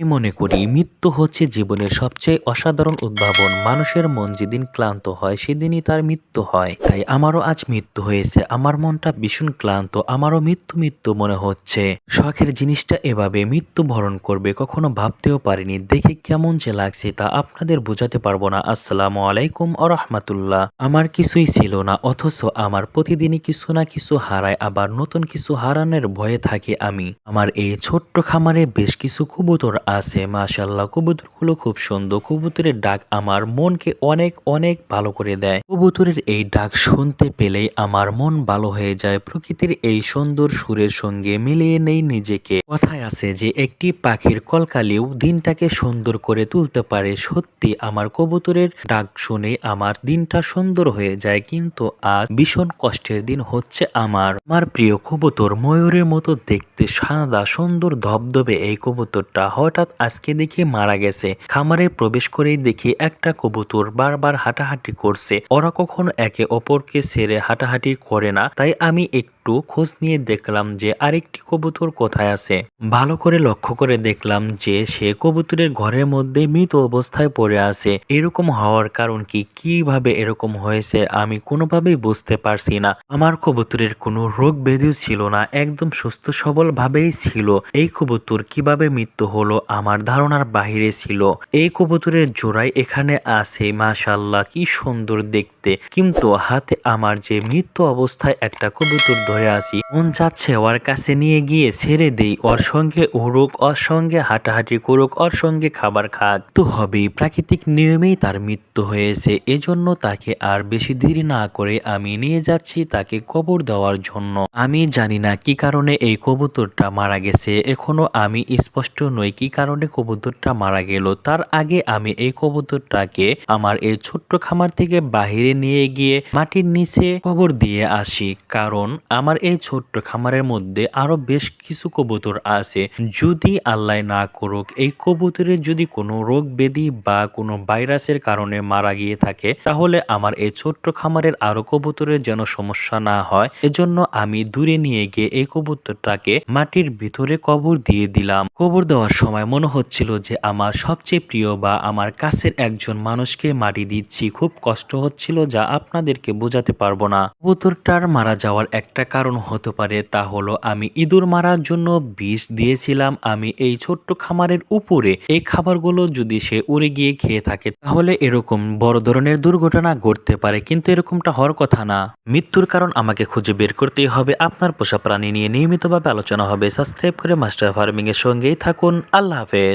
আমি মনে করি মৃত্যু হচ্ছে জীবনের সবচেয়ে অসাধারণ উদ্ভাবন। মানুষের মন যেদিন ক্লান্ত হয়, সেদিনই তার মৃত্যু হয়। তাই আমারও আজ মৃত্যু হয়েছে। আমার মনটা ভীষণ ক্লান্ত। আমারও মৃত্যু মৃত্যু মনে হচ্ছে। শখের জিনিসটা এভাবে মৃত্যু বরণ করবে, কখনো ভাবতেও পারিনি। দেখে কেমন যে লাগছে তা আপনাদের বোঝাতে পারব না। আসসালামু আলাইকুম আ রহমাতুল্লাহ আমার কিছুই ছিল না, অথচ আমার প্রতিদিনই কিছু না কিছু হারায়। আবার নতুন কিছু হারানোর ভয়ে থাকি আমি। আমার এই ছোট্ট খামারে বেশ কিছু কবুতর আছে মাশাল্লাহ কবুতরগুলো খুব সুন্দর। কবুতরের ডাক আমার মনকে অনেক অনেক ভালো করে দেয়। কবুতরের এই ডাক শুনতে পেলেই আমার মন ভালো হয়ে যায়। প্রকৃতির এই সুন্দর সুরের সঙ্গে মিলিয়ে নেই নিজেকে। কথায় আছে যে, একটি পাখির কলকালিও দিনটাকে সুন্দর করে তুলতে পারে। সত্যি, আমার কবুতরের ডাক শুনে আমার দিনটা সুন্দর হয়ে যায়। কিন্তু আজ ভীষণ কষ্টের দিন হচ্ছে আমার। আমার প্রিয় কবুতর ময়ূরের মতো দেখতে সাদা, সুন্দর, ধবধবে এই কবুতরটা হঠাৎ আজকে দেখে মারা গেছে। খামারে প্রবেশ করেই দেখি একটা কবুতর বারবার হাঁটাহাঁটি করছে। ওরা কখনো একে অপরকে ছেড়ে হাঁটাহাঁটি করে না। তাই আমি একটু খোঁজ নিয়ে দেখলাম যে আরেকটি কবুতর কোথায় আছে। ভালো করে লক্ষ্য করে দেখলাম যে সে কবুতরের ঘরের মধ্যে মৃত অবস্থায় পড়ে আছে। এরকম হওয়ার কারণ কি, কীভাবে এরকম হয়েছে, আমি কোনোভাবেই বুঝতে পারছি না। আমার কবুতরের কোনো রোগ ব্যাধিও ছিল না, একদম সুস্থ সবল ভাবেই ছিল। এই কবুতর কীভাবে মৃত্যু হলো আমার ধারণার বাহিরে ছিল। এই কবুতরের জোড়াই এখানে আছে মাশাল্লাহ কি সুন্দর দেখতে। কিন্তু হাতে আমার যে মৃত্যু অবস্থায় একটা কবুতর ধরে আছি, মন যাচ্ছে ওর কাছে নিয়ে গিয়ে ছেড়ে দেই। ওর সঙ্গে উড়ুক, ওর সঙ্গে হাঁটাহাঁটি করুক, ওর সঙ্গে খাবার খাক। তো হবে প্রাকৃতিক নিয়মেই তার মৃত্যু হয়েছে। এজন্য তাকে আর বেশি দেরি না করে আমি নিয়ে যাচ্ছি তাকে কবর দেওয়ার জন্য। আমি জানি না কি কারণে এই কবুতরটা মারা গেছে। এখনও আমি স্পষ্ট নই কি কারণে কবুতরটা মারা গেল। তার আগে আমি এই কবুতরটাকে আমার এই ছোট্ট খামার থেকে বাহিরে নিয়ে গিয়ে মাটির নিচে কবর দিয়ে আসি। কারণ আমার এই ছোট্ট খামারের মধ্যে আরও বেশ কিছু কবুতর আছে। যদি আল্লাহ না করুক, এই কবুতরের যদি কোনো রোগ ব্যাধি বা কোনো ভাইরাসের কারণে মারা গিয়ে থাকে, তাহলে আমার এই ছোট্ট খামারের আরও কবুতরের যেন সমস্যা না হয়। এজন্য আমি দূরে নিয়ে গিয়ে এই কবুতরটাকে মাটির ভিতরে কবর দিয়ে দিলাম। কবর দেওয়ার সময় মনে হচ্ছিল যে আমার সবচেয়ে প্রিয় বা আমার কাছের একজন মানুষকে মাটি দিচ্ছি। খুব কষ্ট হচ্ছিল যা আপনাদেরকে বোঝাতে পারব না। কবুতরটার মারা যাওয়ার একটা কারণ হতে পারে তা হলো আমি ইঁদুর মারার জন্য বিষ দিয়েছিলাম। আমি এই ছোট্ট খামারের উপরে এই খাবারগুলো যদি সে উড়ে গিয়ে খেয়ে থাকে, তাহলে এরকম বড় ধরনের দুর্ঘটনা ঘটতে পারে, কিন্তু এরকমটা হওয়ার কথা না। মৃত্যুর কারণ আমাকে খুঁজে বের করতেই হবে। আপনার পোষা প্রাণী নিয়ে নিয়মিতভাবে আলোচনা হবে। সাবস্ক্রাইব করে মাস্টার ফার্মিং এর সঙ্গেই থাকুন। আল্লাহ হাফেজ।